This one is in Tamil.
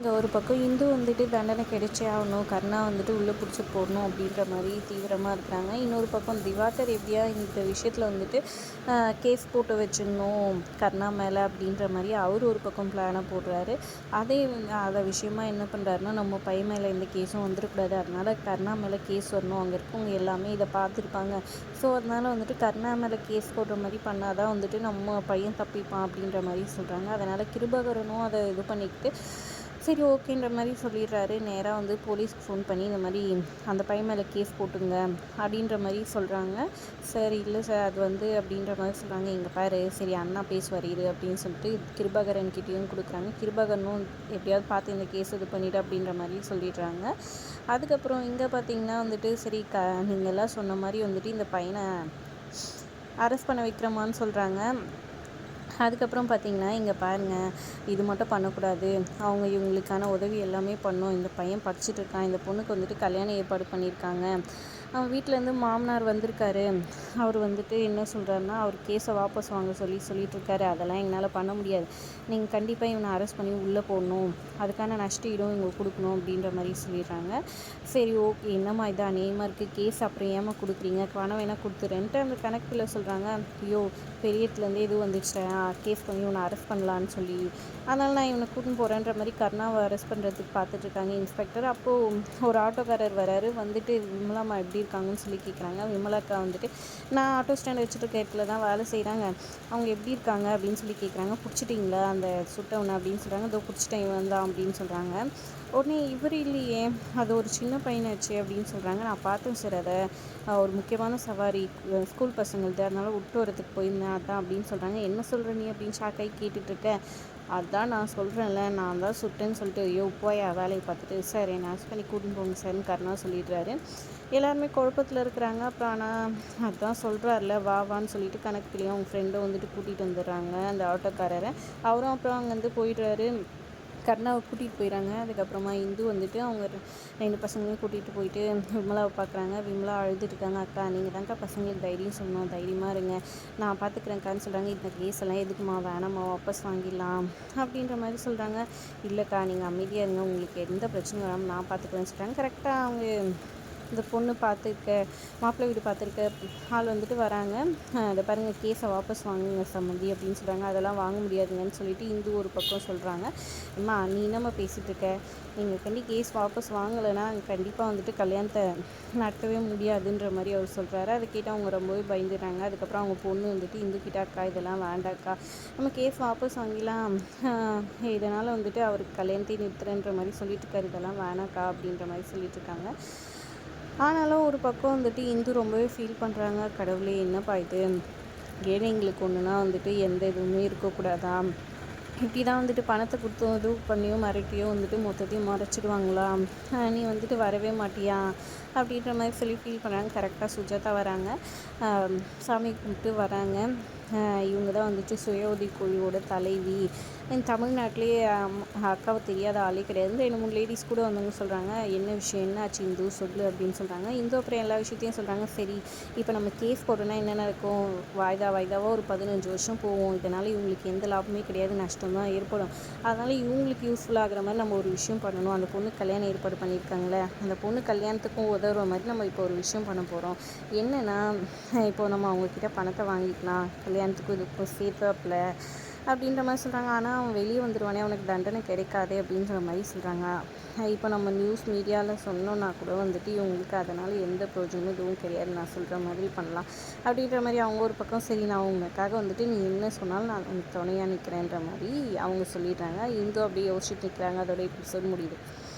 இங்கே ஒரு பக்கம் இந்து வந்துட்டு தண்டனை கிடைச்சே ஆகணும் கர்ணா வந்துட்டு உள்ளே பிடிச்சி போடணும் அப்படின்ற மாதிரி தீவிரமாக இருக்கிறாங்க. இன்னொரு பக்கம் திவாகர் எப்படியா இந்த விஷயத்தில் வந்துட்டு கேஸ் போட்டு வச்சிடணும் கர்ணா மேலே அப்படின்ற மாதிரி அவர் ஒரு பக்கம் பிளானை போடுறாரு. அதே அதை விஷயமா என்ன பண்ணுறாருன்னா நம்ம பையன் மேலே எந்த கேஸும் வந்துடக்கூடாது. அதனால் கர்ணா மேலே கேஸ் வரணும். அங்கே இருக்கவங்க எல்லாமே இதை பார்த்துருப்பாங்க. ஸோ அதனால் வந்துட்டு கர்ணா மேலே கேஸ் போடுற மாதிரி பண்ணால் தான் வந்துட்டு நம்ம பையன் தப்பிப்பான் அப்படின்ற மாதிரி சொல்கிறாங்க அதனால் கிருபகரனும் அதை இது பண்ணிக்கிட்டு சரி ஓகேன்ற மாதிரி சொல்லிடுறாரு. நேராக வந்து போலீஸ்க்கு ஃபோன் பண்ணி இந்த மாதிரி அந்த பையன் மேலே கேஸ் போட்டுங்க அப்படின்ற மாதிரி சொல்கிறாங்க சார் இல்லை சார் அது வந்து அப்படின்ற மாதிரி சொல்கிறாங்க இங்கே பாரு சரி அண்ணா பேசுவார் இரு அப்படின்னு சொல்லிட்டு கிருபாகரன் கிட்டேயும் கொடுக்குறாங்க. கிருபாகரனும் எப்படியாவது பார்த்து இந்த கேஸ் இது பண்ணிவிட்டு அப்படின்ற மாதிரி சொல்லிடுறாங்க. அதுக்கப்புறம் இங்கே பார்த்தீங்கன்னா வந்துட்டு சரி க நீங்கள் எல்லாம் சொன்ன மாதிரி வந்துட்டு இந்த பையனை அரெஸ்ட் பண்ண வைக்கிறோமான்னு சொல்கிறாங்க அதுக்கப்புறம் பார்த்திங்கன்னா இங்கே பாருங்கள் இது மட்டும் பண்ணக்கூடாது. அவங்க இவங்களுக்கான உதவி எல்லாமே பண்ணோம். இந்த பையன் படிச்சுட்டு இருக்கான். இந்த பொண்ணுக்கு வந்துட்டு கல்யாணம் ஏற்பாடு பண்ணியிருக்காங்க. அவன் வீட்டிலேருந்து மாமனார் வந்திருக்காரு. அவர் வந்துட்டு என்ன சொல்கிறாருன்னா அவர் கேஸை வாபஸ் வாங்க சொல்லி சொல்லிகிட்ருக்காரு அதெல்லாம் எங்களால் பண்ண முடியாது. நீங்கள் கண்டிப்பாக இவனை அரெஸ்ட் பண்ணி உள்ளே போடணும். அதுக்கான நஷ்ட ஈடும் இவங்க கொடுக்கணும் அப்படின்ற மாதிரி சொல்லிடுறாங்க. சரி ஓகே. என்னம்மா இதான் நேமாக இருக்குது கேஸ் அப்புறம் ஏமா கொடுக்குறீங்க? பணம் வேணால் கொடுத்துறேன்ட்டு அந்த கணக்கில் சொல்கிறாங்க ஐயோ பெரியத்துலேருந்து எதுவும் வந்துச்சு கேஸ் பண்ணி இவனை அரெஸ்ட் பண்ணலான்னு சொல்லி. அதனால் நான் இவனை கூட்டின்னு போகிறேன்ற மாதிரி கர்ணாவை அரெஸ்ட் பண்ணுறதுக்கு பார்த்துட்ருக்காங்க இன்ஸ்பெக்டர் அப்போது ஒரு ஆட்டோக்காரர் வராரு. வந்துட்டு விமலாமா எப்படி இருக்காங்கன்னு சொல்லி கேட்குறாங்க விமலாக்கா வந்துட்டு நான் ஆட்டோ ஸ்டாண்ட் வச்சுருக்க இடத்துல தான் வேலை செய்கிறாங்க அவங்க எப்படி இருக்காங்க? அப்படின்னு சொல்லி கேட்குறாங்க பிடிச்சிட்டிங்களா அந்த சுட்டவனை அப்படின்னு சொல்கிறாங்க இதோ பிடிச்சிட்டேன் இவன் தான் அப்படின்னு சொல்கிறாங்க உடனே இவர் இல்லையே அது ஒரு சின்ன பையனாச்சு அப்படின்னு சொல்கிறாங்க நான் பார்த்தேன் சார் அதை. ஒரு முக்கியமான சவாரி. ஸ்கூல் பசங்கள்து அதனால் விட்டு வரத்துக்கு போயிருந்தேன் அதான் அப்படின்னு சொல்கிறாங்க என்ன சொல்கிற நீ? அப்படின்னு ஷாக்காகி கேட்டுட்ருக்க அதுதான் நான் சொல்கிறேன்ல நான் தான் சுட்டேன்னு சொல்லிட்டு ஐயோ போய் வேலையை பார்த்துட்டு சார் என்னை ஆஸ் பண்ணி கூட்டின்னு போங்க சார்னு கருணா சொல்லிடுறாரு. எல்லாருமே குழப்பத்தில் இருக்கிறாங்க. அப்புறம் ஆனால் அதான் சொல்கிறாருல வா வான்னு சொல்லிட்டு கணக்குலேயும் அவங்க ஃப்ரெண்டும் வந்துட்டு கூட்டிகிட்டு வந்துடுறாங்க அந்த ஆட்டோக்காரரை. அவரும் அப்புறம் அங்கேருந்து போயிடுறாரு. கர்ணாவை கூட்டிகிட்டு போயிடறாங்க அதுக்கப்புறமா இந்து வந்துட்டு அவங்க ரெண்டு பசங்களையும் கூட்டிகிட்டு போயிட்டு விமலாவை பார்க்குறாங்க விமலா அழுதுட்டு இருக்காங்க. அக்கா நீங்கள் தான்க்கா பசங்களுக்கு தைரியம் சொல்லணும். தைரியமாக இருங்க. நான் பார்த்துக்குறேன்க்கான்னு சொல்கிறாங்க இந்த கேஸ் எல்லாம் எதுக்குமா வேணாம்மா. வாபஸ் வாங்கிடலாம். அப்படின்ற மாதிரி சொல்கிறாங்க இல்லைக்கா நீங்கள் அமைதியாக இருங்க. உங்களுக்கு எந்த பிரச்சனையும் வராமல் நான் பார்த்துக்குறேன்னு சொல்கிறாங்க கரெக்டாக அவங்க இந்த பொண்ணு பார்த்துருக்க மாப்பிள்ளை வீடு பார்த்துருக்க ஆள் வந்துட்டு வராங்க. அதை பாருங்கள் கேஸை வாபஸ் வாங்குங்க சம்மந்தி அப்படின்னு சொல்கிறாங்க அதெல்லாம் வாங்க முடியாதுங்கன்னு சொல்லிட்டு இந்து ஒரு பக்கம் சொல்கிறாங்க அம்மா நீ என்னம்மா பேசிகிட்டு இருக்க? நீங்கள் கண்டி கேஸ் வாபஸ் வாங்கலைன்னா கண்டிப்பாக வந்துட்டு கல்யாணத்தை நடத்தவே முடியாதுன்ற மாதிரி அவர் சொல்கிறாரு அதை கேட்டு அவங்க ரொம்பவே பயந்துடுறாங்க. அதுக்கப்புறம் அவங்க பொண்ணு வந்துட்டு இந்து அக்கா இதெல்லாம் வேண்டாக்கா நம்ம கேஸ் வாபஸ் வாங்கிலாம் இதனால் வந்துட்டு அவருக்கு கல்யாணத்தையும் நிறுத்துறேன்ற மாதிரி சொல்லிட்டு இருக்காரு. இதெல்லாம் வேணாக்கா அப்படின்ற மாதிரி சொல்லிட்டு இருக்காங்க. ஆனாலும் ஒரு பக்கம் வந்துட்டு இந்து ரொம்பவே ஃபீல் பண்ணுறாங்க கடவுளே என்னப்பா இது? ஏழைங்களுக்கு ஒன்றுனா வந்துட்டு எந்த இதுவுமே இருக்கக்கூடாதா? இப்படி தான் வந்துட்டு பணத்தை கொடுத்து இது பண்ணியோ மிரட்டியோ வந்துட்டு மொத்தத்தையும் மறைச்சிடுவாங்களா? நீ வந்துட்டு வரவே மாட்டியா? அப்படின்ற மாதிரி சொல்லி ஃபீல் பண்ணுறாங்க கரெக்டாக சுஜாதா வராங்க. சாமி கும்பிட்டு வராங்க. இவங்க தான் வந்துட்டு சுய உதவிக்குழுவோட தலைவி. தமிழ்நாட்டிலே அக்காவை தெரியாத ஆளே கிடையாது. ரெண்டு மூணு லேடிஸ் கூட வந்தவங்க சொல்கிறாங்க என்ன விஷயம்? என்ன ஆச்சு இந்து சொல்லு அப்படின்னு சொல்கிறாங்க இந்து அப்புறம் எல்லா விஷயத்தையும் சொல்கிறாங்க சரி இப்போ நம்ம கேஸ் போட்டோன்னா என்ன நடக்கும்? வாய்தா வாய்தாவாக ஒரு பதினஞ்சு வருஷம் போவோம் இதனால் இவங்களுக்கு எந்த லாபமே கிடையாது. நஷ்டம் தான் ஏற்படும். அதனால் இவங்களுக்கு யூஸ்ஃபுல் ஆகிற மாதிரி நம்ம ஒரு விஷயம் பண்ணணும். அந்த பொண்ணு கல்யாணம் ஏற்பாடு பண்ணியிருக்காங்களே அந்த பொண்ணு கல்யாணத்துக்கும் உதவுற மாதிரி நம்ம இப்போ ஒரு விஷயம் பண்ண போகிறோம் என்னென்னா இப்போ நம்ம அவங்கக்கிட்ட பணத்தை வாங்கிக்கலாம். கல்யாணத்துக்கும் இதுக்கும் சேர்த்தாப்புல அப்படின்ற மாதிரி சொல்கிறாங்க ஆனால் அவன் வெளியே வந்துடுவானே அவனுக்கு தண்டனை கிடைக்காது அப்படின்ற மாதிரி சொல்கிறாங்க இப்போ நம்ம நியூஸ் மீடியாவில் சொன்னோன்னா கூட வந்துட்டு இவங்களுக்கு அதனால் எந்த ப்ரோஜனமும் எதுவும் கிடையாது. நான் சொல்கிற மாதிரி பண்ணலாம். அப்படின்ற மாதிரி அவங்க ஒரு பக்கம் சரி நான் உங்களுக்காக வந்துட்டு நீ என்ன சொன்னாலும் நான் உனக்கு துணையாக நிற்கிறேன்ற மாதிரி அவங்க சொல்லிடுறாங்க. இந்து அப்படியே யோசிச்சுட்டு நிற்கிறாங்க அதோட எபிசோட் முடியுது.